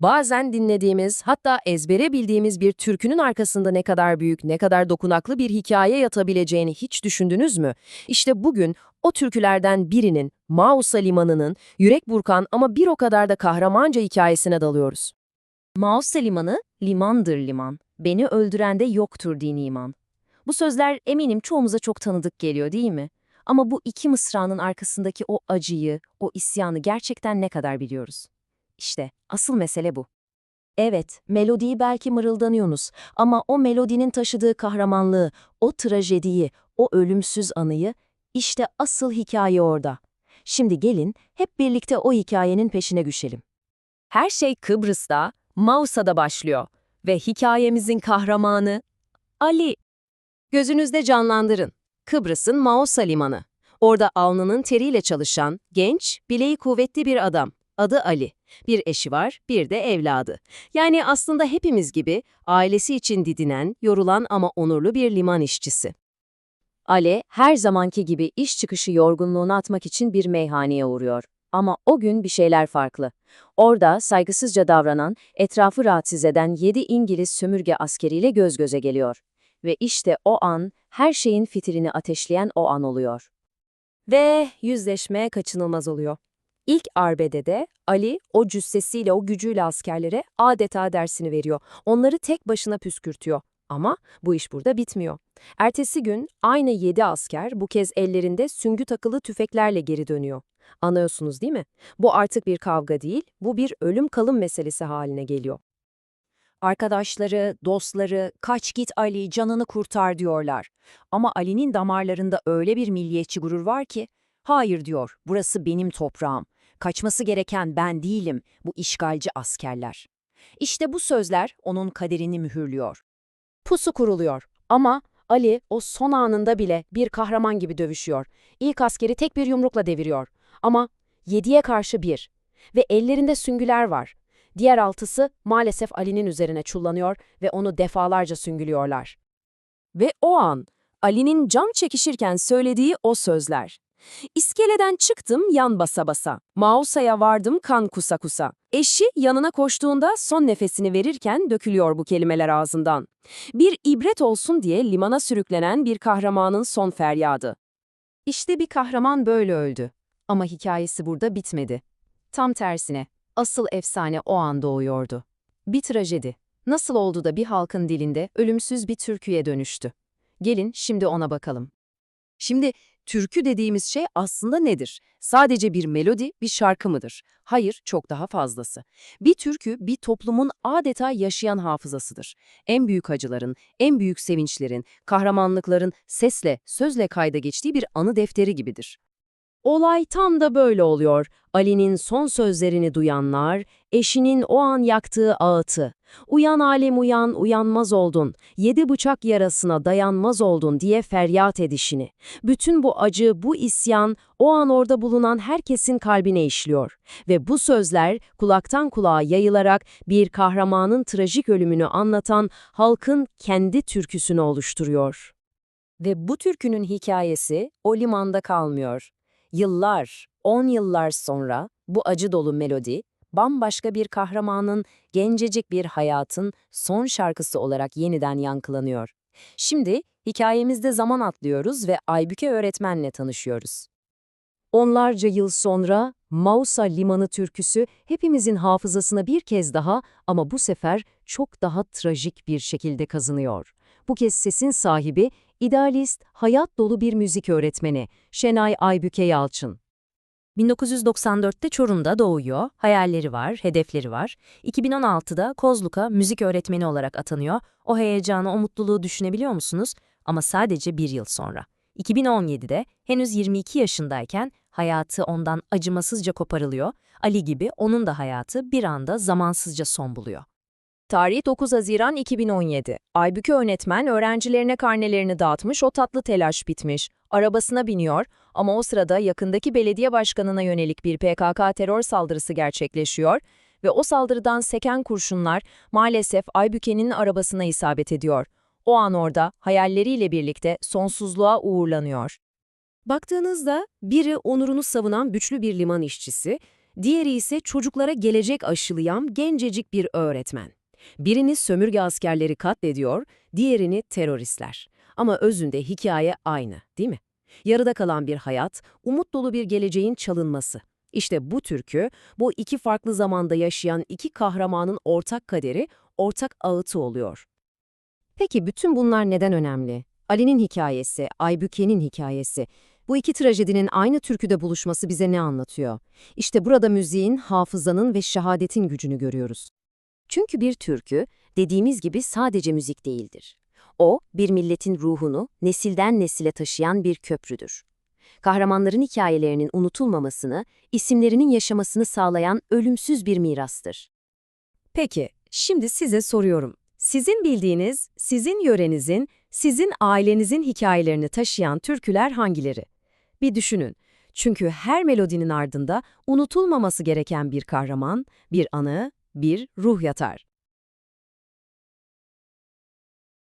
Bazen dinlediğimiz, hatta ezbere bildiğimiz bir türkünün arkasında ne kadar büyük, ne kadar dokunaklı bir hikaye yatabileceğini hiç düşündünüz mü? İşte bugün o türkülerden birinin, Mausa Limanı'nın, yürek burkan ama bir o kadar da kahramanca hikayesine dalıyoruz. Mausa limanı, limandır liman. Beni öldürende yoktur din iman. Bu sözler eminim çoğumuza çok tanıdık geliyor değil mi? Ama bu iki mısranın arkasındaki o acıyı, o isyanı gerçekten ne kadar biliyoruz? İşte asıl mesele bu. Evet, melodiyi belki mırıldanıyorsunuz ama o melodinin taşıdığı kahramanlığı, o trajediyi, o ölümsüz anıyı, işte asıl hikaye orada. Şimdi gelin hep birlikte o hikayenin peşine düşelim. Her şey Kıbrıs'ta, Mausa'da başlıyor ve hikayemizin kahramanı Ali. Gözünüzde canlandırın. Kıbrıs'ın Mausa limanı. Orada alnının teriyle çalışan, genç, bileği kuvvetli bir adam. Adı Ali. Bir eşi var, bir de evladı. Yani aslında hepimiz gibi ailesi için didinen, yorulan ama onurlu bir liman işçisi. Ale her zamanki gibi iş çıkışı yorgunluğunu atmak için bir meyhaneye uğruyor. Ama o gün bir şeyler farklı. Orada saygısızca davranan, etrafı rahatsız eden 7 İngiliz sömürge askeriyle göz göze geliyor. Ve işte o an, her şeyin fitilini ateşleyen o an oluyor. Ve yüzleşme kaçınılmaz oluyor. İlk arbedede Ali o cüssesiyle o gücüyle askerlere adeta dersini veriyor. Onları tek başına püskürtüyor. Ama bu iş burada bitmiyor. Ertesi gün aynı yedi asker bu kez ellerinde süngü takılı tüfeklerle geri dönüyor. Anlıyorsunuz değil mi? Bu artık bir kavga değil, bu bir ölüm kalım meselesi haline geliyor. Arkadaşları, dostları, kaç git Ali, canını kurtar diyorlar. Ama Ali'nin damarlarında öyle bir milliyetçi gurur var ki, hayır diyor, burası benim toprağım. Kaçması gereken ben değilim, bu işgalci askerler. İşte bu sözler onun kaderini mühürlüyor. Pusu kuruluyor ama Ali o son anında bile bir kahraman gibi dövüşüyor. İlk askeri tek bir yumrukla deviriyor. Ama yediye karşı bir. Ve ellerinde süngüler var. Diğer altısı maalesef Ali'nin üzerine çullanıyor ve onu defalarca süngülüyorlar. Ve o an Ali'nin can çekişirken söylediği o sözler. İskeleden çıktım yan basa basa. Mausa'ya vardım kan kusa kusa. Eşi yanına koştuğunda son nefesini verirken dökülüyor bu kelimeler ağzından. Bir ibret olsun diye limana sürüklenen bir kahramanın son feryadı. İşte bir kahraman böyle öldü. Ama hikayesi burada bitmedi. Tam tersine, asıl efsane o an doğuyordu. Bir trajedi. Nasıl oldu da bir halkın dilinde ölümsüz bir türküye dönüştü? Gelin şimdi ona bakalım. Şimdi türkü dediğimiz şey aslında nedir? Sadece bir melodi, bir şarkı mıdır? Hayır, çok daha fazlası. Bir türkü bir toplumun adeta yaşayan hafızasıdır. En büyük acıların, en büyük sevinçlerin, kahramanlıkların sesle, sözle kayda geçtiği bir anı defteri gibidir. Olay tam da böyle oluyor. Ali'nin son sözlerini duyanlar, eşinin o an yaktığı ağıtı, uyan alem uyan, uyanmaz oldun, yedi bıçak yarasına dayanmaz oldun diye feryat edişini. Bütün bu acı, bu isyan o an orada bulunan herkesin kalbine işliyor. Ve bu sözler kulaktan kulağa yayılarak bir kahramanın trajik ölümünü anlatan halkın kendi türküsünü oluşturuyor. Ve bu türkünün hikayesi o limanda kalmıyor. Yıllar, on yıllar sonra bu acı dolu melodi, bambaşka bir kahramanın, gencecik bir hayatın son şarkısı olarak yeniden yankılanıyor. Şimdi hikayemizde zaman atlıyoruz ve Aybüke öğretmenle tanışıyoruz. Onlarca yıl sonra Mausa Limanı türküsü hepimizin hafızasına bir kez daha ama bu sefer çok daha trajik bir şekilde kazınıyor. Bu kez sesin sahibi idealist, hayat dolu bir müzik öğretmeni Şenay Aybüke Yalçın. 1994'te Çorum'da doğuyor, hayalleri var, hedefleri var. 2016'da Kozluk'a müzik öğretmeni olarak atanıyor. O heyecanı, o mutluluğu düşünebiliyor musunuz? Ama sadece bir yıl sonra. 2017'de henüz 22 yaşındayken hayatı ondan acımasızca koparılıyor. Ali gibi onun da hayatı bir anda zamansızca son buluyor. Tarih 9 Haziran 2017. Aybüke öğretmen öğrencilerine karnelerini dağıtmış, o tatlı telaş bitmiş. Arabasına biniyor ama o sırada yakındaki belediye başkanına yönelik bir PKK terör saldırısı gerçekleşiyor ve o saldırıdan seken kurşunlar maalesef Aybüke'nin arabasına isabet ediyor. O an orada hayalleriyle birlikte sonsuzluğa uğurlanıyor. Baktığınızda biri onurunu savunan güçlü bir liman işçisi, Diğeri ise çocuklara gelecek aşılayan gencecik bir öğretmen. Birini sömürge askerleri katlediyor, diğerini teröristler. Ama özünde hikaye aynı, değil mi? Yarıda kalan bir hayat, umut dolu bir geleceğin çalınması. İşte bu türkü, bu iki farklı zamanda yaşayan iki kahramanın ortak kaderi, ortak ağıtı oluyor. Peki bütün bunlar neden önemli? Ali'nin hikayesi, Aybüke'nin hikayesi. Bu iki trajedinin aynı türküde buluşması bize ne anlatıyor? İşte burada müziğin, hafızanın ve şehadetin gücünü görüyoruz. Çünkü bir türkü, dediğimiz gibi sadece müzik değildir. O, bir milletin ruhunu nesilden nesile taşıyan bir köprüdür. Kahramanların hikayelerinin unutulmamasını, isimlerinin yaşamasını sağlayan ölümsüz bir mirastır. Peki, şimdi size soruyorum. Sizin bildiğiniz, sizin yörenizin, sizin ailenizin hikayelerini taşıyan türküler hangileri? Bir düşünün. Çünkü her melodinin ardında unutulmaması gereken bir kahraman, bir anı, bir ruh yatar.